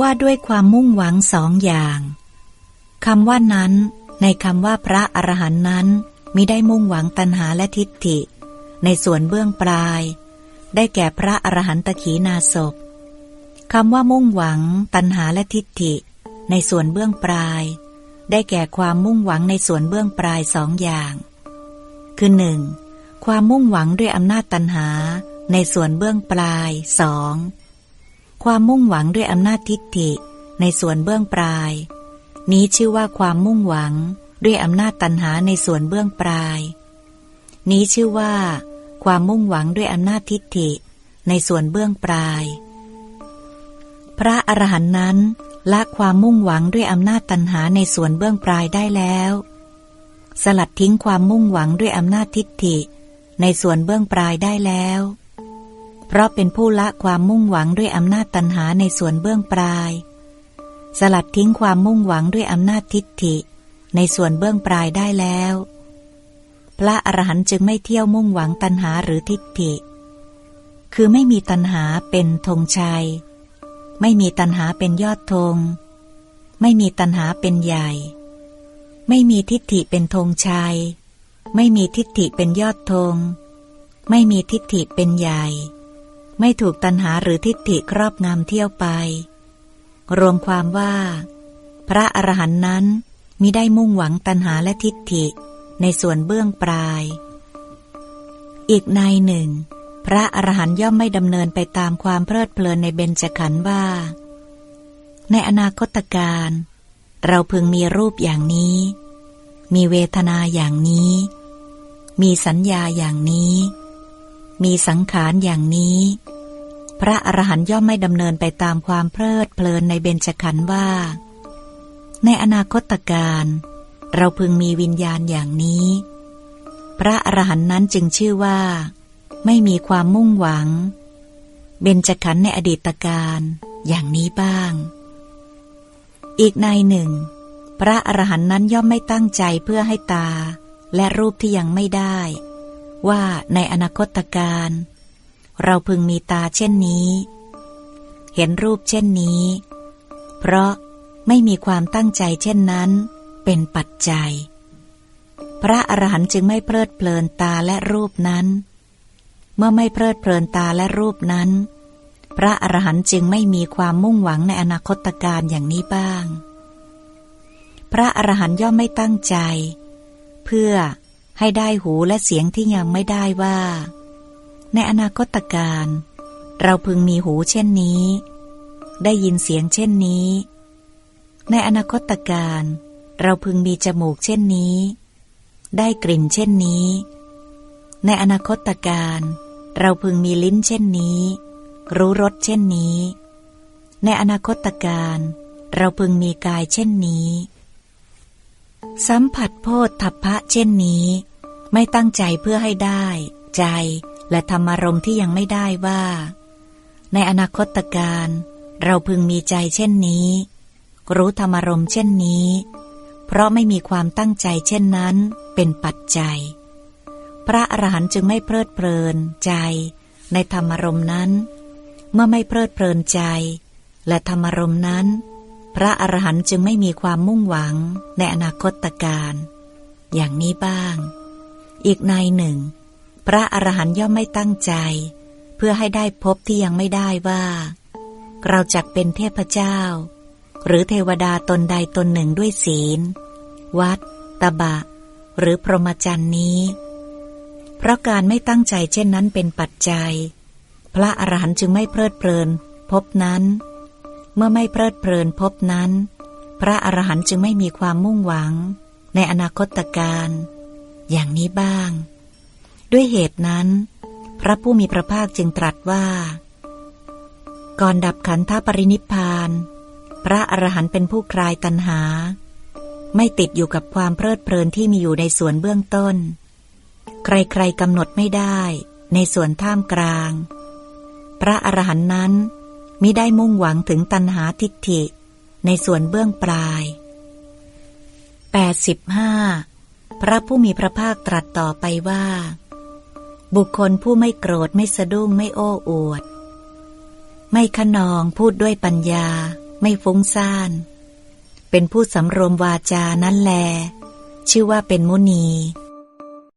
ว่าด้วยความมุ่งหวังสองอย่างคำว่านั้น ในคำว่าพระอรหันต์นั้นมิได้มุ่งหวังตัณหาและทิฏฐิ ในส่วนเบื้องปลาย ได้แก่พระอรหันตขีนาศพคำว่ามุ่งหวัง ตัณหาและทิฏฐิ ในส่วนเบื้องปลาย ได้แก่ความมุ่งหวังในส่วนเบื้องปลายสองอย่าง คือหนึ่งความมุ่งหวังด้วยอำนาจตัณหา ในส่วนเบื้องปลายสอง ความมุ่งหวังด้วยอำนาจทิฏฐิในส่วนเบื้องปลาย นี้ชื่อว่าความมุ่งหวังด้วยอำนาจตัณหาในส่วนเบื้องปลาย นี้ชื่อว่า ความมุ่งหวังด้วยอำนาจทิฏฐิในส่วนเบื้องปลาย พระอรหันต์นั้นละความมุ่งหวังด้วยอำนาจตัณหาในส่วนเบื้องปลายได้แล้ว สลัดทิ้งความมุ่งหวังด้วยอำนาจทิฏฐิในส่วนเบื้องปลายได้แล้ว เพราะเป็นผู้ละความมุ่งหวังด้วยอำนาจตัณหาในส่วนเบื้องปลาย สลัดทิ้งความมุ่งหวังด้วยอำนาจทิฏฐิ ในส่วนเบื้องปลายได้แล้ว พระอรหันต์จึงไม่เที่ยวมุ่งหวังตัณหาหรือทิฏฐิ คือไม่มีตัณหาเป็นธงชัย ไม่มีตัณหาเป็นยอดธง ไม่มีตัณหาเป็นใหญ่ ไม่มีทิฏฐิเป็นธงชัย ไม่มีทิฏฐิเป็นยอดธง ไม่มีทิฏฐิเป็นใหญ่ ไม่ถูกตัณหาหรือทิฏฐิครอบงำเที่ยวไป รวมความว่า พระอรหันต์นั้นมิได้มุ่งหวังตัณหาและทิฏฐิในส่วนเบื้องปลาย อีกในหนึ่ง พระอรหันต์ย่อมไม่ดำเนินไปตามความเพลิดเพลินในเบญจขันธ์ว่า ในอนาคตการ เราพึงมีรูปอย่างนี้ มีเวทนาอย่างนี้ มีสัญญาอย่างนี้ มีสังขารอย่างนี้ พระอรหันต์ย่อมไม่ดำเนินไปตามความเพลิดเพลินในเบญจขันธ์ว่า ในอนาคตการ เราพึงมีวิญญาณอย่างนี้ พระอรหันต์นั้นจึงชื่อว่า ไม่มีความมุ่งหวัง เบญจขันธ์ในอดีตการอย่างนี้บ้าง อีกในหนึ่ง พระอรหันต์นั้นย่อมไม่ตั้งใจเพื่อให้ตา และรูปที่ยังไม่ได้ ว่าในอนาคตการ เราพึงมีตาเช่นนี้ เห็นรูปเช่นนี้ เพราะไม่มีความตั้งใจเช่นนั้นเป็นปัจจัย พระอรหันต์จึงไม่เพลิดเพลินตาและรูปนั้น เมื่อไม่เพลิดเพลินตาและรูปนั้น พระอรหันต์จึงไม่มีความมุ่งหวังในอนาคตการอย่างนี้บ้าง พระอรหันต์ย่อมไม่ตั้งใจ เพื่อ ให้ได้หูและเสียงที่ยังไม่ได้ว่า ในอนาคตการ เราพึงมีหูเช่นนี้ ได้ยินเสียงเช่นนี้ ในอนาคตการ เราพึงมีจมูกเช่นนี้ ได้กลิ่นเช่นนี้ ในอนาคตการ เราพึงมีลิ้นเช่นนี้ รู้รสเช่นนี้ ในอนาคตการเราพึงมีกายเช่นนี้ สัมผัสโพธทัพพะเช่นนี้ ไม่ตั้งใจเพื่อให้ได้ ใจและธรรมารมที่ยังไม่ได้ว่า ในอนาคตการ เราพึงมีใจเช่นนี้ รู้ธรรมารมเช่นนี้ เพราะไม่มีความตั้งใจเช่นนั้นเป็นปัจจัย พระอรหันต์จึงไม่เพลิดเพลินใจในธรรมารมนั้น เมื่อไม่เพลิดเพลินใจ และธรรมารมนั้น พระอรหันต์จึงไม่มีความมุ่งหวังในอนาคตการ อย่างนี้บ้าง อีกในหนึ่ง พระอรหันย่อมไม่ตั้งใจ เพื่อให้ได้พบที่ยังไม่ได้ว่า เราจักเป็นเทพเจ้า หรือเทวดาตนใดตนหนึ่งด้วยศีล วัด ตบะ หรือพรหมจรรย์นี้ เพราะการไม่ตั้งใจเช่นนั้นเป็นปัจจัย พระอรหันต์จึงไม่เพลิดเพลิน พบนั้น เมื่อไม่เพลิดเพลินพบนั้น พระอรหันต์จึงไม่มีความมุ่งหวัง ในอนาคตการ อย่างนี้บ้าง ด้วยเหตุนั้น พระผู้มีพระภาคจึงตรัสว่า ก่อนดับขันธปรินิพาน พระอรหันต์เป็นผู้คลายตัณหา ไม่ติดอยู่กับความเพลิดเพลินที่มีอยู่ในส่วนเบื้องต้น ใครๆกำหนดไม่ได้ในส่วนท่ามกลาง พระอรหันต์นั้นมิได้มุ่งหวังถึงตัณหาทิฏฐิในส่วนเบื้องปลาย 85. พระผู้มีพระภาคตรัสต่อไปว่า บุคคลผู้ไม่โกรธไม่สะดุ้งไม่โอ้อวด ไม่ขนองพูดด้วยปัญญา ไม่ฟุ้งซ่าน เป็นผู้สำรวมวาจานั้นแล ชื่อว่าเป็นมุนี